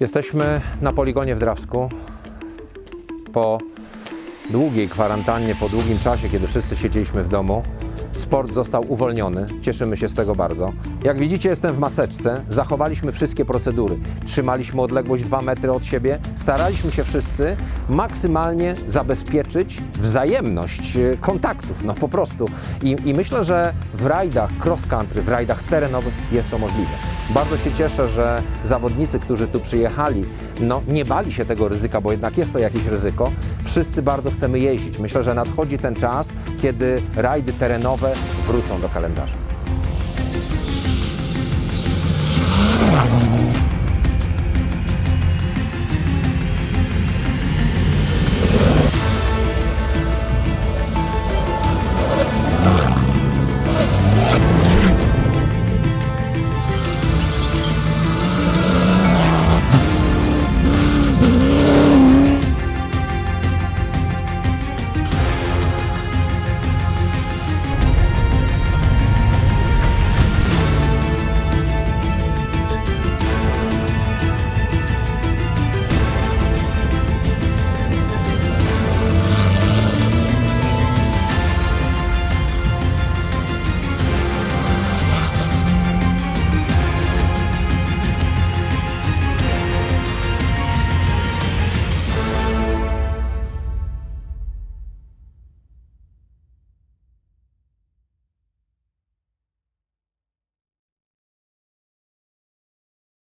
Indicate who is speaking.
Speaker 1: Jesteśmy na poligonie w Drawsku po długiej kwarantannie, po długim czasie, kiedy wszyscy siedzieliśmy w domu. Sport został uwolniony, cieszymy się z tego bardzo. Jak widzicie, jestem w maseczce, zachowaliśmy wszystkie procedury. Trzymaliśmy odległość 2 metry od siebie, staraliśmy się wszyscy maksymalnie zabezpieczyć wzajemność e, kontaktów, no po prostu. I, I myślę, że w rajdach cross country, w rajdach terenowych jest to możliwe. Bardzo się cieszę, że zawodnicy, którzy tu przyjechali, no, nie bali się tego ryzyka, bo jednak jest to jakieś ryzyko. Wszyscy bardzo chcemy jeździć. Myślę, że nadchodzi ten czas, kiedy rajdy terenowe wrócą do kalendarza.